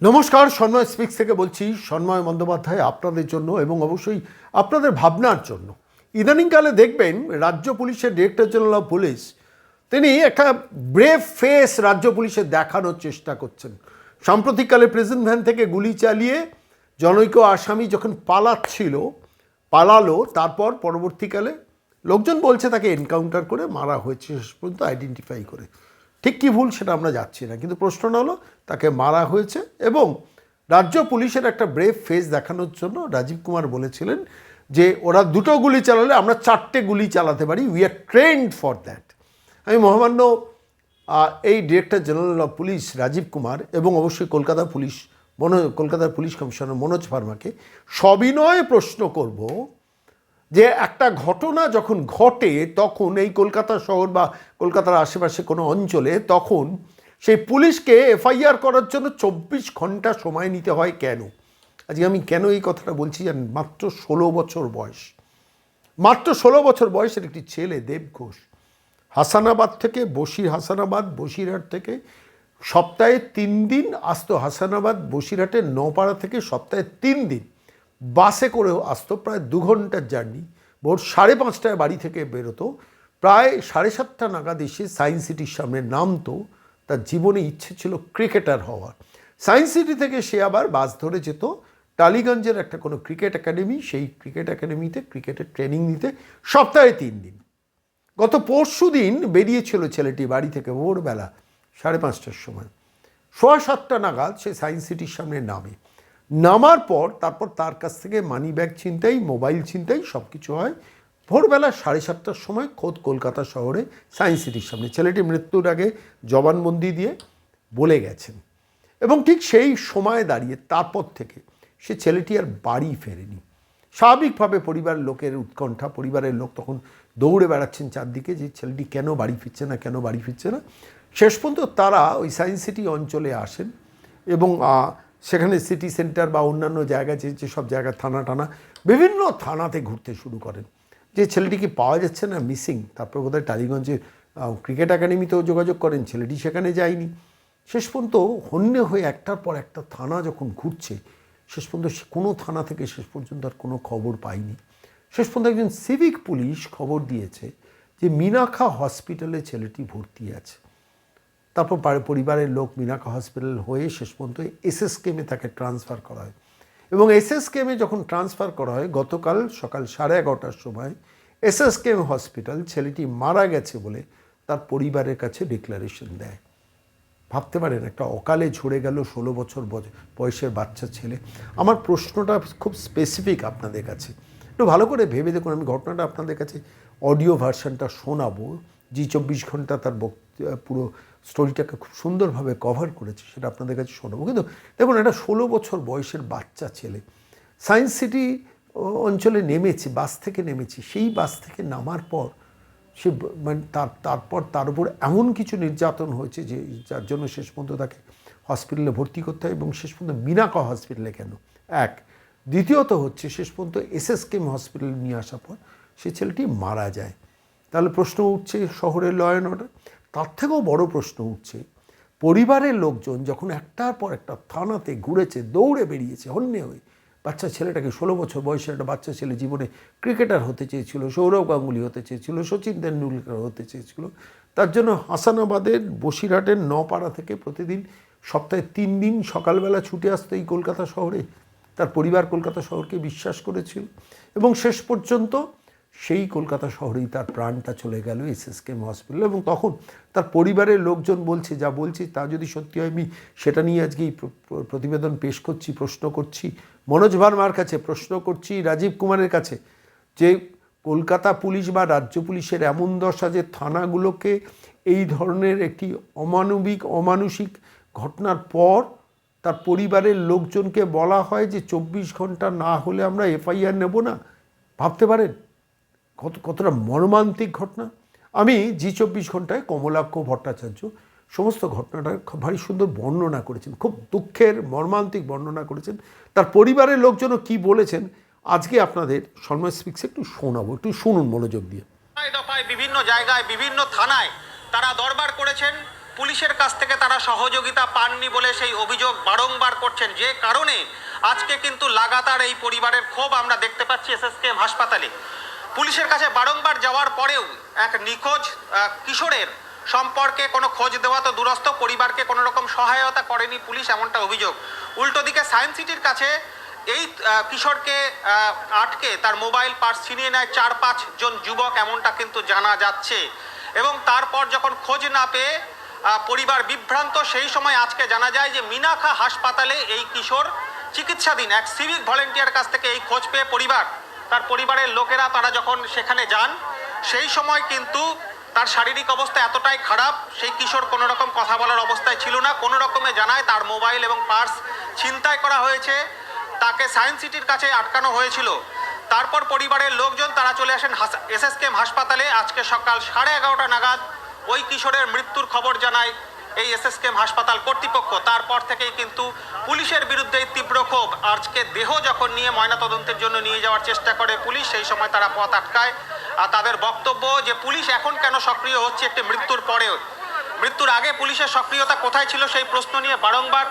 নমস্কার, সন্ময় স্পিক্স থেকে বলছি, সন্ময় বন্দ্যোপাধ্যায় আপনাদের জন্য এবং অবশ্যই আপনাদের ভাবনার জন্য। ইদানিংকালে দেখবেন রাজ্য পুলিশের ডিরেক্টর জেনারেল অফ পুলিশ, তিনি একটা ব্রেভ ফেস রাজ্য পুলিশে দেখানোর চেষ্টা করছেন। সাম্প্রতিককালে প্রেজেন্ট ভ্যান থেকে গুলি চালিয়ে জনৈক আসামি যখন পালাচ্ছিল, পালালো, তারপর পরবর্তীকালে লোকজন বলছে তাকে এনকাউন্টার করে মারা হয়েছে, শেষ পর্যন্ত আইডেন্টিফাই করে। ঠিক কী ভুল সেটা আমরা যাচ্ছি না। কিন্তু প্রশ্নটা হলো, তাকে মারা হয়েছে এবং রাজ্য পুলিশের একটা ব্রেভ ফেস দেখানোর জন্য রাজীব কুমার বলেছিলেন যে, ওরা দুটো গুলি চালালে আমরা চারটে গুলি চালাতে পারি। We are trained for that আমি মহামান্য এই director general of police Rajeev Kumar এবং অবশ্যই কলকাতা পুলিশ মনো কলকাতার পুলিশ কমিশনার মনোজ ভার্মাকে সবিনয়ে প্রশ্ন করব যে একটা ঘটনা যখন ঘটে, তখন এই কলকাতা শহর বা কলকাতার আশেপাশে কোনো অঞ্চলে তখন সেই পুলিশকে এফআইআর করার জন্য চব্বিশ ঘণ্টা সময় নিতে হয় কেন? আজকে আমি কেন এই কথাটা বলছি জানেন? মাত্র ষোলো বছর বয়স। মাত্র ষোলো বছর বয়সের একটি ছেলে, দেব ঘোষ। হাসানাবাদ থেকে বসির হাসানাবাদ, বসিরহাট থেকে সপ্তাহে তিন দিন, আসতো হাসানাবাদ, বসিরহাটের নপাড়া থেকে সপ্তাহে তিন দিন। বাসে করেও আসতো, প্রায় দু ঘণ্টার জার্নি। ভোর সাড়ে পাঁচটায় বাড়ি থেকে বেরোতো। প্রায় সাড়ে সাতটা নাগাদ এসে সায়েন্স সিটির সামনে নামতো। তার জীবনে ইচ্ছে ছিল ক্রিকেটার হওয়ার। সায়েন্স সিটি থেকে সে আবার বাস ধরে যেত। টালিগঞ্জের একটা কোনো ক্রিকেট একাডেমি, সেই ক্রিকেট একাডেমিতে ক্রিকেটের ট্রেনিং নিতে সপ্তাহে তিন দিন। গত পরশু দিন বেরিয়েছিল ছেলেটি বাড়ি থেকে ভোরবেলা সাড়ে পাঁচটার সময়। সোয়া সাতটা নাগাদ সে সায়েন্স সিটির সামনে নামে। নামার পর তারপর তার কাছ থেকে মানি ব্যাগ ছিনতাই মোবাইল ছিনতাই সব কিছু হয়। ভোরবেলা সাড়ে সাতটার সময় খোদ কলকাতা শহরে সায়েন্স সিটির সামনে। ছেলেটি মৃত্যুর আগে জবানবন্দি দিয়ে বলে গেছেন। এবং ঠিক সেই সময় দাঁড়িয়ে তারপর থেকে সে ছেলেটি আর বাড়ি ফেরেনি। স্বাভাবিকভাবে পরিবারের লোকের উৎকণ্ঠা, পরিবারের লোক তখন দৌড়ে বেড়াচ্ছেন চারদিকে যে ছেলেটি কেন বাড়ি ফিরছে না, কেন বাড়ি ফিরছে না। শেষ পর্যন্ত তারা ওই সায়েন্স সিটি অঞ্চলে আসেন এবং সেখানে সিটি সেন্টার বা অন্যান্য জায়গায় যে যেসব জায়গা থানা টানা বিভিন্ন থানাতে ঘুরতে শুরু করেন। যে ছেলেটিকে পাওয়া যাচ্ছে না? মিসিং তারপর বোধহয় টালিগঞ্জের ক্রিকেট একাডেমিতেও যোগাযোগ করেন। ছেলেটি সেখানে যায়নি। শেষ পর্যন্ত হন্যে হয়ে একটার পর একটা থানা যখন ঘুরছে, শেষ পর্যন্ত কোনো থানা থেকে শেষ পর্যন্ত আর কোনো খবর পায়নি। শেষ পর্যন্ত একজন সিভিক পুলিশ খবর দিয়েছে যে মিনাখা হসপিটালে ছেলেটি ভর্তি আছে। তারপর পারে- পরিবারের লোক মিনাকা হসপিটাল হয়ে শেষ পর্যন্ত এসএসকেমে তাকে ট্রান্সফার করা হয়। এবং এসএসকেমে যখন ট্রান্সফার করা হয়, গতকাল সকাল সাড়ে এগারোটার সময় এসএসকেম হসপিটাল ছেলেটি মারা গেছে বলে তার পরিবারের কাছে ডিক্লারেশন দেয়। ভাবতে পারেন, একটা অকালে ঝরে গেল ষোলো বছর বয়- বয়সের বাচ্চা ছেলে। আমার প্রশ্নটা খুব স্পেসিফিক আপনাদের কাছে। একটু ভালো করে ভেবে দেখুন, আমি ঘটনাটা আপনাদের কাছে অডিও ভার্সানটা শোনাবো। জি চব্বিশ ঘণ্টা তার পুরো স্টোরিটাকে খুব সুন্দরভাবে কভার করেছে, সেটা আপনাদের কাছে শোনাবো। কিন্তু দেখুন, একটা ষোলো বছর বয়সের বাচ্চা ছেলে, সায়েন্স সিটি অঞ্চলে নেমেছে, বাস থেকে নেমেছে, সেই বাস থেকে নামার পর সে মানে তার, তারপর তার উপর এমন কিছু নির্যাতন হয়েছে যে, যার জন্য শেষ পর্যন্ত তাকে হসপিটালে ভর্তি করতে হয় এবং শেষ পর্যন্ত মিনাকা হসপিটালে কেন? এক। দ্বিতীয়ত হচ্ছে, শেষ পর্যন্ত এসএসকেম হসপিটালে নিয়ে আসার পর সে ছেলেটি মারা যায়। তাহলে প্রশ্ন উঠছে শহরের লয়ন অর্ডার তার থেকেও বড় প্রশ্ন উঠছে পরিবারের লোকজন যখন একটার পর একটা থানাতে ঘুরেছে, দৌড়ে বেরিয়েছে, হন্যে হয়ে, বাচ্চা ছেলেটাকে ষোলো বছর বয়সের একটা বাচ্চা ছেলে জীবনে ক্রিকেটার হতে চেয়েছিল, সৌরভ গাঙ্গুলি হতে চেয়েছিল, সচিন তেন্ডুলকার হতে চেয়েছিল, তার জন্য হাসানাবাদের বসিরহাটের নপাড়া থেকে প্রতিদিন সপ্তাহে তিন দিন সকালবেলা ছুটে আসতো এই কলকাতা শহরে। তার পরিবার কলকাতা শহরকে বিশ্বাস করেছিল এবং শেষ পর্যন্ত সেই কলকাতা শহরেই তার প্রাণটা চলে গেল এসএসকেএম হসপিটাল এবং তখন তার পরিবারের লোকজন বলছে, যা বলছে, তা যদি সত্যি হয়, আমি সেটা নিয়ে আজকে এই প্র- প্র- প্রতিবেদন পেশ করছি, প্রশ্ন করছি। মনোজ ভার্মার কাছে প্রশ্ন করছি, রাজীব কুমারের কাছে, যে কলকাতা পুলিশ বা রাজ্য পুলিশের এমন দশা যে থানাগুলোকে এই ধরনের একটি অমানবিক অমানুষিক ঘটনার পর তার পরিবারের লোকজনকে বলা হয় যে চব্বিশ ঘণ্টা না হলে আমরা এফআইআর নেব না? ভাবতে পারেন? কত, কতটা মর্মান্তিক ঘটনা? আমি জি চব্বিশ ঘন্টায় কমলাক্ষ ভট্টাচার্য সমস্ত ঘটনাটা খুব ভারী সুন্দর বর্ণনা করেছেন, খুব দুঃখের, মর্মান্তিক বর্ণনা করেছেন। তার পরিবারের লোকজনও কি বলেছেন? আজকে আপনাদের সন্ময় স্পিক্সে একটু শোনাবো, একটু শুনুন মনোযোগ দিয়ে। দফায় বিভিন্ন জায়গায়, বিভিন্ন থানায় তারা দরবার করেছেন। পুলিশের কাছ থেকে তারা সহযোগিতা পাননি বলে সেই অভিযোগ বারংবার করছেন। যে কারণে আজকে কিন্তু লাগাতার এই পরিবারের ক্ষোভ আমরা দেখতে পাচ্ছি এসএসকেএম হাসপাতালে। পুলিশের কাছে বারংবার যাওয়ার পরেও এক নিখোঁজ কিশোরের সম্পর্কে কোনো খোঁজ দেওয়া তো দূরস্থ পরিবারকে কোনো রকম সহায়তা করেনি পুলিশ এমনটা অভিযোগ। উল্টো দিকে সায়েন্স সিটির কাছে এই কিশোরকে আটকে তার মোবাইল পার্স ছিনিয়ে নেয় চার পাঁচ জন যুবক এমনটা কিন্তু জানা যাচ্ছে। এবং তারপর যখন খোঁজ না পেয়ে পরিবার বিভ্রান্ত, সেই সময় আজকে জানা যায় যে মিনাখা হাসপাতালে এই কিশোর চিকিৎসাধীন, এক সিভিক ভলেন্টিয়ার কাছ থেকে এই খোঁজ পেয়ে পরিবার তার পরিবারের লোকেরা তারা যখন সেখানে যান, সেই সময় কিন্তু তার শারীরিক অবস্থা এতটাই খারাপ, সেই কিশোর কোনো রকম কথা বলার অবস্থায় ছিল না। কোনো রকমে জানায় তার মোবাইল এবং পার্স ছিনতাই করা হয়েছে, তাকে সায়েন্স সিটির কাছে আটকানো হয়েছিল। তারপর পরিবারের লোকজন তারা চলে আসেন এসএসকেএম হাসপাতালে। আজকে সকাল সাড়ে এগারোটা নাগাদ ওই কিশোরের মৃত্যুর খবর জানায় এই এসএসকেএম হাসপাতাল কর্তৃপক্ষ। তারপর থেকেই কিন্তু পুলিশের বিরুদ্ধে তীব্র ক্ষোভ। আজকে দেহ যখন নিয়ে ময়নাতদন্তের জন্য নিয়ে যাওয়ার চেষ্টা করে পুলিশ, সেই সময় তারা পথ আটকায়। আর তাদের বক্তব্য যে পুলিশ এখন কেন সক্রিয় হচ্ছে একটি মৃত্যুর পরেও। মৃত্যুর আগে পুলিশের সক্রিয়তা কোথায় ছিল সেই প্রশ্ন নিয়ে বারংবার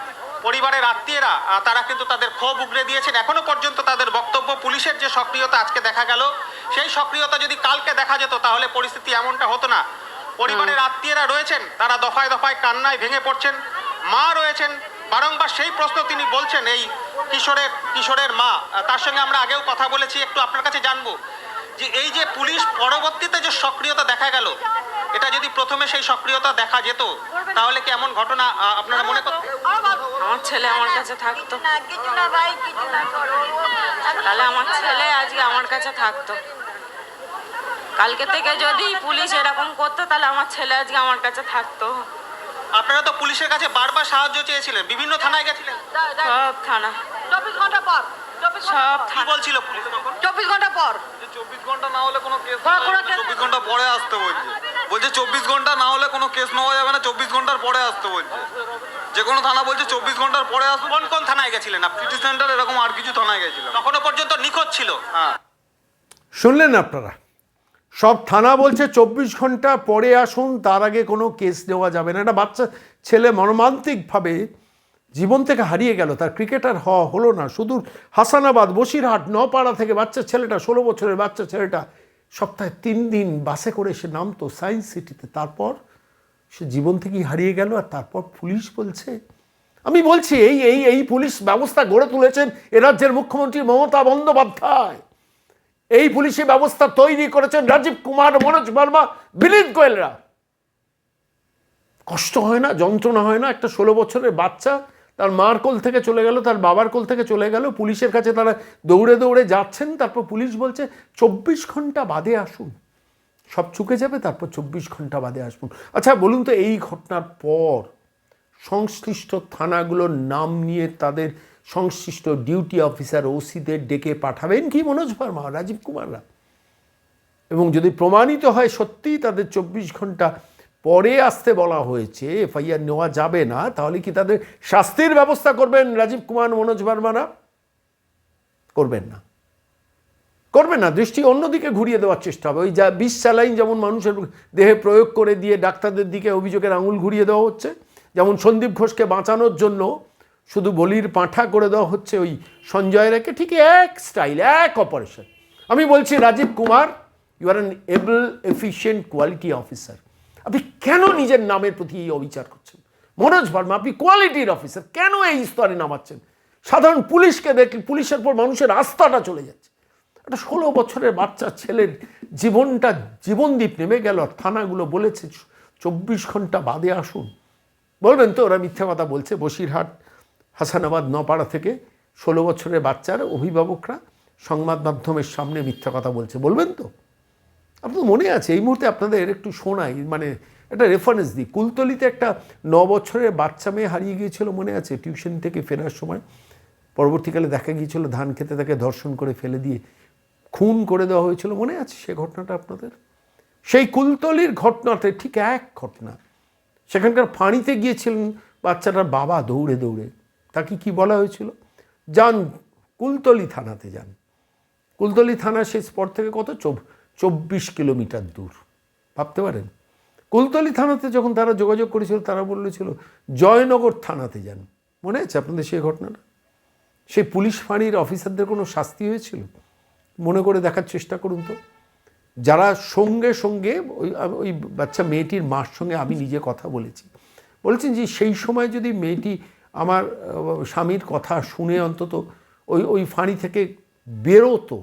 পরিবারের আত্মীয়রা তারা কিন্তু তাদের ক্ষোভ উগরে দিয়েছেন। এখনও পর্যন্ত তাদের বক্তব্য পুলিশের যে সক্রিয়তা আজকে দেখা গেল, সেই সক্রিয়তা যদি কালকে দেখা যেত, তাহলে পরিস্থিতি এমনটা হতো না। পরিবারের আত্মীয়রা রয়েছেন তারা দফায় দফায় কান্নায় ভেঙে পড়ছেন। মা রয়েছেন বারংবার সেই প্রশ্ন তিনি বলছেন এই কিশোরের কিশোরের মা তার সঙ্গে আমরা আগেও কথা বলেছি একটু আপনার কাছে জানব। যে এই যে পুলিশ পরবর্তীতে যে সক্রিয়তা দেখা গেল এটা যদি প্রথমে সেই সক্রিয়তা দেখা যেত তাহলে কি এমন ঘটনা আপনারা মনে করতেন আমার ছেলে আমার কাছে থাকতো। তাহলে আমার ছেলে আজকে আমার কাছে থাকতো। কালকে থেকে যদি পুলিশ এরকম করতো তাহলে আমার ছেলে আজকে আমার কাছে থাকতো। আপনারা তো পুলিশের কাছে বারবার সাহায্য চেয়েছিলেন বিভিন্ন থানায় গেছিলেন। সব থানা। চব্বিশ ঘণ্টা পর সব কি বলছিল পুলিশ তখন? চব্বিশ ঘণ্টা পর। চব্বিশ ঘণ্টা না হলে কোনো কেস কোনো- কোনো চব্বিশ ঘণ্টা পরে আসতে বলছে। বলছে চব্বিশ ঘণ্টা না হলে কোনো কেস নেওয়া যাবে না চব্বিশ ঘণ্টার পরে আসতে বলছে। যে কোনো থানা বলছে চব্বিশ ঘণ্টার পরে আসব কোন কোন থানায় গেছিলেন আপনি? সিটি সেন্টার এরকম আর কিছু থানায় গেছিলাম। তখনও পর্যন্ত নিখোঁজ ছিল? হ্যাঁ। শুনলেন আপনারা? সব থানা বলছে চব্বিশ ঘণ্টা পরে আসুন, তার আগে কোনো কেস নেওয়া যাবে না। একটা বাচ্চা, ছেলে মর্মান্তিকভাবে জীবন থেকে হারিয়ে গেল, তার ক্রিকেটার হওয়া হলো না। শুধু হাসানাবাদ, বসিরহাট নপাড়া থেকে বাচ্চা ছেলেটা, ষোলো বছরের বাচ্চা ছেলেটা সপ্তাহে তিন দিন বাসে করে সে নামতো সায়েন্স সিটিতে। তারপর সে জীবন থেকেই হারিয়ে গেল আর তারপর পুলিশ বলছে, আমি বলছি এই এই এই পুলিশ ব্যবস্থা গড়ে তুলেছেন এ রাজ্যের মুখ্যমন্ত্রী মমতা বন্দ্যোপাধ্যায়। এই পুলিশি ব্যবস্থা তৈরি করেছেন রাজীব কুমার, মনোজ বর্মা, বিনীত গোয়েলরা। কষ্ট হয় না, যন্ত্রণা হয় না, একটা ষোলো বছরের বাচ্চা, তার মার কোল থেকে চলে গেল, তার বাবার কোল থেকে চলে গেল, পুলিশের কাছে তারা দৌড়ে দৌড়ে যাচ্ছেন, তারপর পুলিশ বলছে, চব্বিশ ঘণ্টা বাদে আসুন। সব চুকে যাবে, তারপর চব্বিশ ঘণ্টা বাদে আসুন। আচ্ছা বলুন তো এই ঘটনার পর সংশ্লিষ্ট থানাগুলোর নাম নিয়ে তাদের সংশ্লিষ্ট ডিউটি অফিসার ওসিদের ডেকে পাঠাবেন কি মনোজ ভার্মা, রাজীব কুমাররা? এবং যদি প্রমাণিত হয় সত্যিই তাদের চব্বিশ ঘণ্টা পরে আসতে বলা হয়েছে, এফআইআর নেওয়া যাবে না, তাহলে কি তাদের শাস্তির ব্যবস্থা করবেন রাজীব কুমার, মনোজ ভার্মারা? করবেন না। করবেন না, দৃষ্টি অন্যদিকে ঘুরিয়ে দেওয়ার চেষ্টা হবে। ওই যা বিষ স্যালাইন যেমন মানুষের দেহে প্রয়োগ করে দিয়ে ডাক্তারদের দিকে অভিযোগের আঙুল ঘুরিয়ে দেওয়া হচ্ছে, যেমন সন্দীপ ঘোষকে বাঁচানোর জন্য শুধু বলির পাঁঠা করে দেওয়া হচ্ছে ওই সঞ্জয় রায়কে ঠিক এক স্টাইল, এক অপারেশন। আমি বলছি, Rajeev Kumar you are an able efficient quality officer আপনি কেন নিজের নামের প্রতি এই অবিচার করছেন? মনোজ ভার্মা, আপনি কোয়ালিটির অফিসার কেন এই স্তরে নামাচ্ছেন? সাধারণ পুলিশকে দেখলে, পুলিশের পর মানুষের আস্থাটা চলে যাচ্ছে। একটা ষোলো বছরের বাচ্চা ছেলের জীবনটা জীবনদ্বীপ নেমে গেল থানাগুলো বলেছে, চব্বিশ ঘণ্টা বাদে আসুন। বলবেন তো, ওরা মিথ্যা কথা বলছে, বসিরহাট। হাসানাবাদ নপাড়া থেকে ষোলো বছরের বাচ্চার অভিভাবকরা সংবাদ মাধ্যমের সামনে মিথ্যা কথা বলছে। বলবেন তো? আপনার মনে আছে, এই মুহূর্তে আপনাদের একটু শোনাই মানে একটা রেফারেন্স দিই। কুলতলিতে একটা ন বছরের বাচ্চা মেয়ে হারিয়ে গিয়েছিল মনে আছে টিউশন থেকে ফেরার সময়। পরবর্তীকালে দেখা গিয়েছিল ধান খেতে তাকে ধর্ষণ করে ফেলে দিয়ে খুন করে দেওয়া হয়েছিল। মনে আছে সে ঘটনাটা আপনাদের? সেই কুলতলির ঘটনাতে ঠিক এক ঘটনা। সেখানকার ফাঁড়িতে গিয়েছিলেন বাচ্চাটার বাবা দৌড়ে দৌড়ে। তাকে কি বলা হয়েছিল? যান, কুলতলি থানাতে যান। কুলতলি থানা সেই স্পট থেকে কত? চব, চব্বিশ কিলোমিটার দূর। ভাবতে পারেন? কুলতলি থানাতে যখন তারা যোগাযোগ করেছিল, তারা বলেছিল, জয়নগর থানাতে যান। মনে আছে আপনাদের সেই ঘটনাটা? সেই পুলিশ ফাঁড়ির অফিসারদের কোনো শাস্তি হয়েছিল? মনে করে দেখার চেষ্টা করুন তো। যারা সঙ্গে সঙ্গে ওই ওই বাচ্চা মেয়েটির মার সঙ্গে আমি নিজে কথা বলেছি। বলেছেন যে সেই সময় যদি মেয়েটি আমার স্বামীর কথা শুনে অন্তত ওই ওই ফাঁড়ি থেকে বেরোতো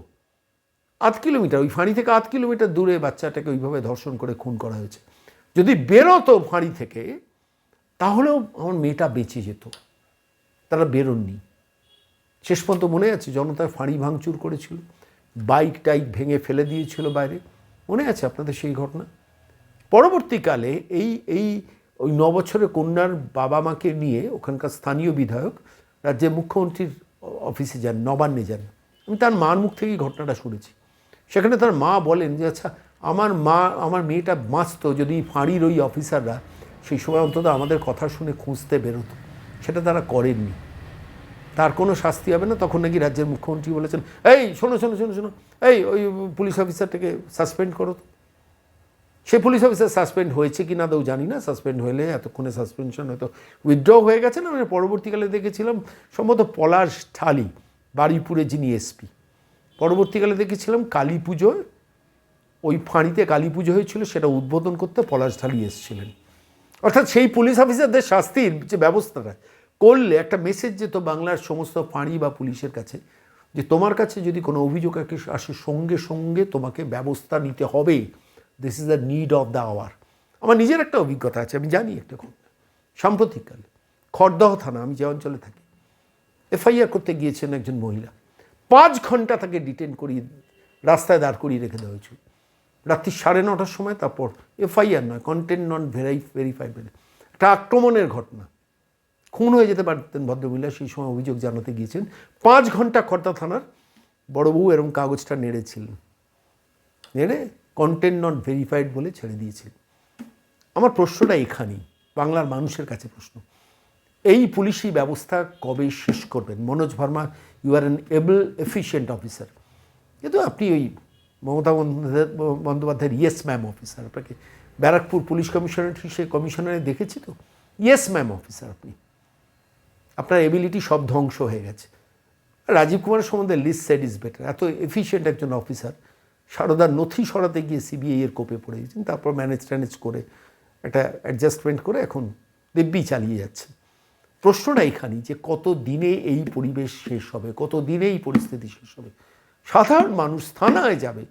আধ কিলোমিটার, ওই ফাঁড়ি থেকে আধ কিলোমিটার দূরে বাচ্চাটাকে ওইভাবে ধর্ষণ করে খুন করা হয়েছে। যদি বেরোতো ফাঁড়ি থেকে, তাহলেও আমার মেয়েটা বেঁচে যেত। তারা বেরোননি। শেষ পর্যন্ত মনে আছে জনতার ফাঁড়ি ভাঙচুর করেছিল, বাইক টাইক ভেঙে ফেলে দিয়েছিল বাইরে। মনে আছে আপনাদের সেই ঘটনা? পরবর্তীকালে এই এই ওই ন বছরের কন্যার বাবা মাকে নিয়ে ওখানকার স্থানীয় বিধায়ক রাজ্যের মুখ্যমন্ত্রীর অফিসে যান, নবান্নে যান। আমি তার মার মুখ থেকেই ঘটনাটা শুনেছি। সেখানে তার মা বলেন যে আচ্ছা আমার মা, আমার মেয়েটা বাঁচতো যদি ফাঁড়ির ওই অফিসাররা সেই সময় অন্তত আমাদের কথা শুনে খুঁজতে বেরোতো। সেটা তারা করেননি। তার কোনো শাস্তি হবে না? তখন নাকি রাজ্যের মুখ্যমন্ত্রী বলেছেন, এই, শোনো শোনো শোনো শোনো, এই, ওই পুলিশ অফিসারটাকে সাসপেন্ড করো তো। সে পুলিশ অফিসার সাসপেন্ড হয়েছে কি না তাও জানি না সাসপেন্ড হলে এতক্ষণে সাসপেনশন হয়তো উইথড্র হয়ে গেছে না মানে পরবর্তীকালে দেখেছিলাম, সম্ভবত পলাশ ঢালি, বারুইপুরে যিনি এসপি পরবর্তীকালে দেখেছিলাম কালী পুজোয়, ওই ফাঁড়িতে কালী পুজো হয়েছিল, সেটা উদ্বোধন করতে পলাশ ঢালি এসেছিলেন। অর্থাৎ সেই পুলিশ অফিসারদের শাস্তির যে ব্যবস্থাটা করলে, একটা মেসেজ যেত বাংলার সমস্ত ফাঁড়ি বা পুলিশের কাছে, যে তোমার কাছে যদি কোনো অভিযোগ আসে সঙ্গে সঙ্গে তোমাকে ব্যবস্থা নিতে হবে। This is the need of the hour আমার নিজের একটা অভিজ্ঞতা আছে, আমি জানি একটা ঘটনা সাম্প্রতিককালে, খড়দহ থানা, আমি যে অঞ্চলে থাকি, এফআইআর করতে গিয়েছেন একজন মহিলা। পাঁচ ঘণ্টা তাকে ডিটেন করিয়ে, রাস্তায় দাঁড় করিয়ে রেখে দেওয়া হয়েছিল। রাত্রি সাড়ে নটার সময় তারপর এফআইআর নয় কন্টেন্ট নন ভেরাই ভেরিফাইড একটা আক্রমণের ঘটনা। খুন হয়ে যেতে পারতেন ভদ্রমহিলা, সেই সময় অভিযোগ জানাতে গিয়েছেন পাঁচ ঘণ্টা খর্দা থানার বড়বউ এরম কাগজটা নেড়েছিলেন। নেড়ে কন্টেন্ট নট ভেরিফাইড বলে ছেড়ে দিয়েছিলেন আমার প্রশ্নটা এখানেই, বাংলার মানুষের কাছে প্রশ্ন। এই পুলিশি ব্যবস্থা কবে শেষ করবেন? Manoj Verma you are an able efficient officer কিন্তু আপনি ওই মমতা বন্দ্যোপাধ্যায়ের ইয়েস ম্যাম অফিসার আপনাকে ব্যারাকপুর পুলিশ কমিশনার হিসেবে কমিশনারে দেখেছি তো? ইয়েস ম্যাম অফিসার আপনি। আপনার এবিলিটি সব ধ্বংস হয়ে গেছে। রাজীব কুমারের সম্বন্ধে লিস্ট সেট ইজ বেটার এত এফিশিয়েন্ট একজন অফিসার সারদার নথি সরাতে গিয়ে সিবিআই এর কোপে পড়ে গেছেন, তারপর ম্যানেজ ট্যানেজ করে একটা অ্যাডজাস্টমেন্ট করে এখন দিব্যি চালিয়ে যাচ্ছে। প্রশ্নটা এখানেই যে কত দিনে এই পরিবেশ শেষ হবে, কত দিনে এই পরিস্থিতি শেষ হবে? সাধারণ মানুষ থানায় যাবে।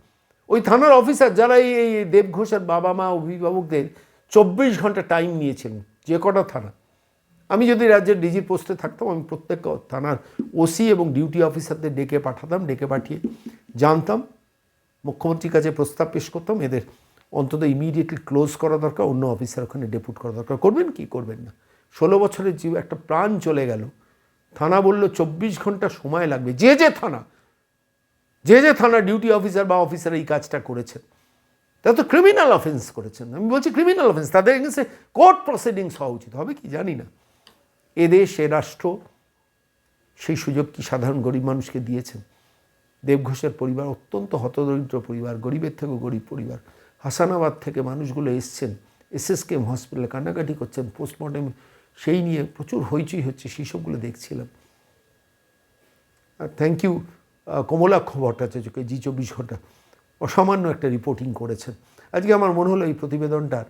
ওই থানার অফিসার যারা এই দেব ঘোষের বাবা মা অভিভাবকদের চব্বিশ ঘণ্টা টাইম নিয়েছেন, যে কটা থানা। আমি যদি রাজ্যের ডিজি পোস্টে থাকতাম, আমি প্রত্যেক থানার ওসি এবং ডিউটি অফিসারদের ডেকে পাঠাতাম, ডেকে পাঠিয়ে জানতাম। মুখ্যমন্ত্রীর কাছে প্রস্তাব পেশ করতাম, এদের অন্তত ইমিডিয়েটলি ক্লোজ করা দরকার, অন্য অফিসার ওখানে ডেপুট করা দরকার। করবেন কি? করবেন না। ষোলো বছরের জীব, একটা প্রাণ চলে গেল। থানা বলল, চব্বিশ ঘণ্টা সময় লাগবে। যে যে থানা, যে যে থানা ডিউটি অফিসার বা অফিসার এই কাজটা করেছেন, তারা তো ক্রিমিনাল অফেন্স করেছেন। আমি বলছি ক্রিমিনাল অফেন্স তাদের এগেন্সে কোর্ট প্রসিডিংস হওয়া উচিত। হবে কি? জানি না। এদেশ এ রাষ্ট্র, সেই সুযোগ কি সাধারণ গরিব মানুষকে দিয়েছেন? দেবঘোষের পরিবার, অত্যন্ত হতদরিদ্র পরিবার, গরিবের থেকেও গরিব পরিবার। হাসানাবাদ থেকে মানুষগুলো এসছেন এসএসকেএম হসপিটালে কান্নাকাটি করছেন পোস্টমর্টেম সেই নিয়ে প্রচুর হইচই হচ্ছে, সেই সবগুলো দেখছিলাম। থ্যাংক ইউ কমলাক্ষ ভট্টাচার্যকে জি চব্বিশ ঘণ্টা। অসামান্য একটা রিপোর্টিং করেছেন। আজকে আমার মনে হলো এই প্রতিবেদনটার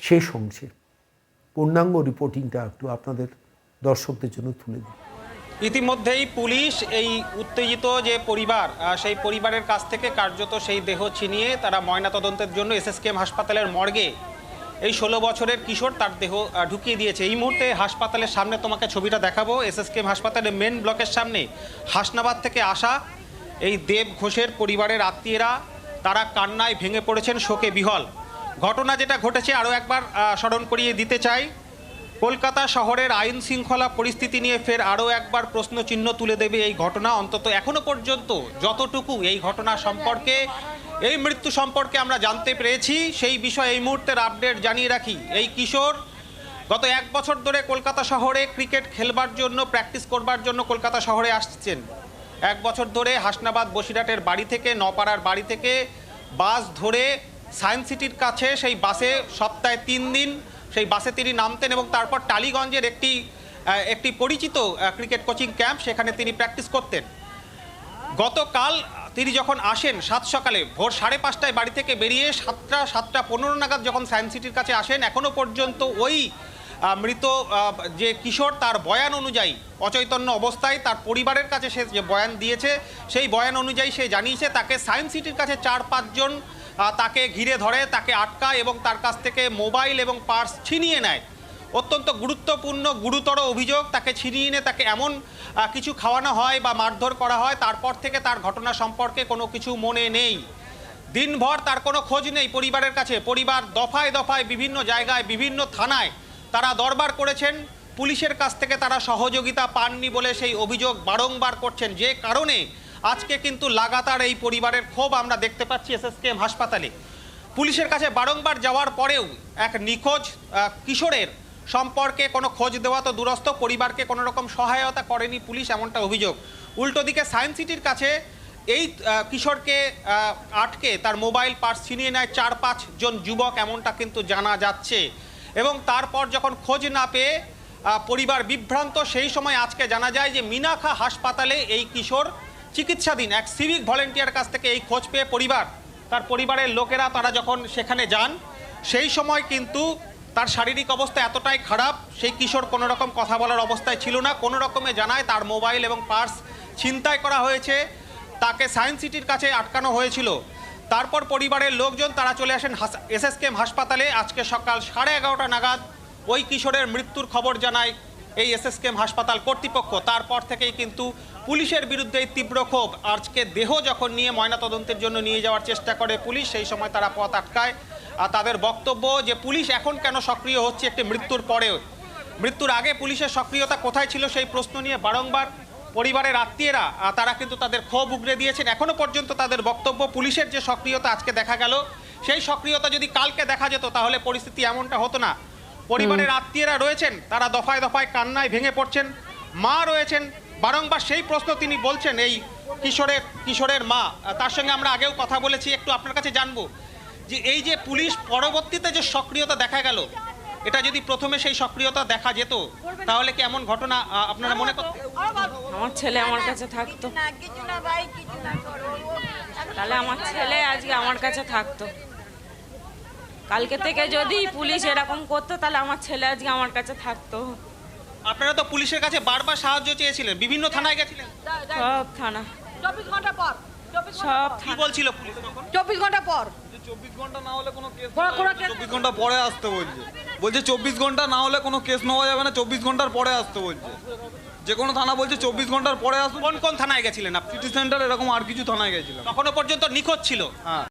শেষ অংশে। পূর্ণাঙ্গ রিপোর্টিংটা একটু আপনাদের দর্শকদের জন্য তুলে দিই। ইতিমধ্যেই পুলিশ এই উত্তেজিত যে পরিবার সেই পরিবারের কাছ থেকে কার্যত সেই দেহ ছিনিয়ে তারা ময়নাতদন্তের জন্য এসএসকেএম হাসপাতালের মর্গে এই ষোলো বছরের কিশোর তার দেহ ঢুকিয়ে দিয়েছে। এই মুহূর্তে হাসপাতালের সামনে তোমাকে ছবিটা দেখাবো। এসএসকেএম হাসপাতালের মেন ব্লকের সামনে হাসনাবাদ থেকে আসা এই দেব ঘোষের পরিবারের আত্মীয়রা, তারা কান্নায় ভেঙে পড়েছেন শোকে বিহল। ঘটনা যেটা ঘটেছে, আরও একবার স্মরণ করিয়ে দিতে চাই। কলকাতা শহরের আইন শৃঙ্খলা পরিস্থিতি নিয়ে ফের আরও একবার প্রশ্নচিহ্ন তুলে দেবে এই ঘটনা। অন্তত এখনও পর্যন্ত যতটুকু এই ঘটনা সম্পর্কে, এই মৃত্যু সম্পর্কে আমরা জানতে পেরেছি, সেই বিষয়ে এই মুহূর্তের আপডেট জানিয়ে রাখি। এই কিশোর গত এক বছর ধরে কলকাতা শহরে ক্রিকেট খেলবার জন্য, প্র্যাকটিস করবার জন্য কলকাতা শহরে আসছেন। এক বছর ধরে হাসনাবাদ বসিরহাটের বাড়ি থেকে নপাড়ার বাড়ি থেকে বাস ধরে সায়েন্স সিটির কাছে, সেই বাসে সপ্তাহে তিন দিন সেই বাসে তিনি নামতেন এবং তারপর টালিগঞ্জের একটি একটি পরিচিত ক্রিকেট কোচিং ক্যাম্প সেখানে তিনি প্র্যাকটিস করতেন। গতকাল তিনি যখন আসেন সাত সকালে, ভোর সাড়ে পাঁচটায় বাড়ি থেকে বেরিয়ে সাতটা সাতটা পনেরো নাগাদ যখন সায়েন্স সিটির কাছে আসেন এখনও পর্যন্ত ওই মৃত যে কিশোর তার বয়ান অনুযায়ী, অচৈতন্য অবস্থায় তার পরিবারের কাছে সে যে বয়ান দিয়েছে, সেই বয়ান অনুযায়ী সে জানিয়েছে, তাকে সায়েন্স সিটির কাছে চার পাঁচজন তাকে ঘিরে ধরে, তাকে আটকায় এবং তার কাছ থেকে মোবাইল এবং পার্স ছিনিয়ে নেয়। অত্যন্ত গুরুত্বপূর্ণ, গুরুতর অভিযোগ। তাকে ছিনিয়ে এনে তাকে এমন কিছু খাওয়ানো হয় বা মারধর করা হয়, তারপর থেকে তার ঘটনা সম্পর্কে কোনো কিছু মনে নেই। দিনভর তার কোনো খোঁজ নেই পরিবারের কাছে। পরিবার দফায় দফায় বিভিন্ন জায়গায়, বিভিন্ন থানায় তারা দরবার করেছেন। পুলিশের কাছ থেকে তারা সহযোগিতা পাননি বলে সেই অভিযোগ বারংবার করছেন। যে কারণে আজকে কিন্তু লাগাতার এই পরিবারের ক্ষোভ আমরা দেখতে পাচ্ছি এসএসকেএম হাসপাতালে। পুলিশের কাছে বারংবার যাওয়ার পরেও এক নিখোঁজ কিশোরের সম্পর্কে কোনো খোঁজ দেওয়া তো দূরস্থ পরিবারকে কোনো রকম সহায়তা করেনি পুলিশ এমনটা অভিযোগ। উল্টো দিকে সায়েন্স সিটির কাছে এই কিশোরকে আটকে তার মোবাইল পার্স ছিনিয়ে নেয় চার পাঁচ জন যুবক এমনটা কিন্তু জানা যাচ্ছে। এবং তারপর যখন খোঁজ না পেয়ে পরিবার বিভ্রান্ত, সেই সময় আজকে জানা যায় যে মিনাখা হাসপাতালে এই কিশোর চিকিৎসাধীন এক সিভিক ভলেন্টিয়ার কাছ থেকে এই খোঁজ পেয়ে পরিবার, তার পরিবারের লোকেরা তারা যখন সেখানে যান, সেই সময় কিন্তু তার শারীরিক অবস্থা এতটাই খারাপ, সেই কিশোর কোনো রকম কথা বলার অবস্থায় ছিল না। কোনো রকমে জানায় তার মোবাইল এবং পার্স ছিনতাই করা হয়েছে, তাকে সায়েন্স সিটির কাছে আটকানো হয়েছিল। তারপর পরিবারের লোকজন তারা চলে আসেন এসএসকেএম হাসপাতালে। আজকে সকাল সাড়ে এগারোটা নাগাদ ওই কিশোরের মৃত্যুর খবর জানায় এই এসএসকেএম হাসপাতাল কর্তৃপক্ষ। তারপর থেকেই কিন্তু পুলিশের বিরুদ্ধে তীব্র ক্ষোভ। আজকে দেহ যখন নিয়ে ময়নাতদন্তের জন্য নিয়ে যাওয়ার চেষ্টা করে পুলিশ, সেই সময় তারা পথ আটকায়। আর তাদের বক্তব্য যে পুলিশ এখন কেন সক্রিয় হচ্ছে একটি মৃত্যুর পরেও। মৃত্যুর আগে পুলিশের সক্রিয়তা কোথায় ছিল সেই প্রশ্ন নিয়ে বারংবার পরিবারের আত্মীয়রা তারা কিন্তু তাদের ক্ষোভ উগড়ে দিয়েছেন। এখনও পর্যন্ত তাদের বক্তব্য পুলিশের যে সক্রিয়তা আজকে দেখা গেল, সেই সক্রিয়তা যদি কালকে দেখা যেত, তাহলে পরিস্থিতি এমনটা হতো না। পরিবারের আত্মীয়রা রয়েছেন তারা দফায় দফায় কান্নায় ভেঙে পড়ছেন। মা রয়েছেন বারংবার সেই প্রশ্ন তিনি বলছেন এই কিশোরের কিশোরের মা। তার সঙ্গে আমরা আগেও কথা বলেছি একটু আপনার কাছে জানব যে এই যে পুলিশ পরবর্তীতে যে সক্রিয়তা দেখা গেল এটা যদি প্রথমে সেই সক্রিয়তা দেখা যেত তাহলে কি এমন ঘটনা আপনারা মনে করতেন আমার ছেলে আমার কাছে থাকতো। তাহলে আমার ছেলে আজকে আমার কাছে থাকতো। কালকে থেকে যদি পুলিশ এরকম করতো তাহলে আমার ছেলে আজকে আমার কাছে থাকতো। আপনারা তো পুলিশের কাছে বারবার সাহায্য চেয়েছিলেন বিভিন্ন থানায় গেছিলেন? সব থানা। চব্বিশ ঘণ্টা পর সব কি বলছিল পুলিশ চব্বিশ ঘণ্টা পর। চব্বিশ ঘণ্টা না হলে কোনো কেস চব্বিশ ঘণ্টা পরে আসতে বলছে। বলছে চব্বিশ ঘণ্টা না হলে কোনো কেস নেওয়া যাবে না চব্বিশ ঘণ্টার পরে আসতে বলছে। যে কোনো থানা বলছে চব্বিশ ঘণ্টার পরে আসুন। কোন কোন থানায় গেছিলেন আপনি? সিটি সেন্টার এরকম আর কিছু থানায় গেছিলাম। তখনও পর্যন্ত নিখোঁজ ছিল? হ্যাঁ।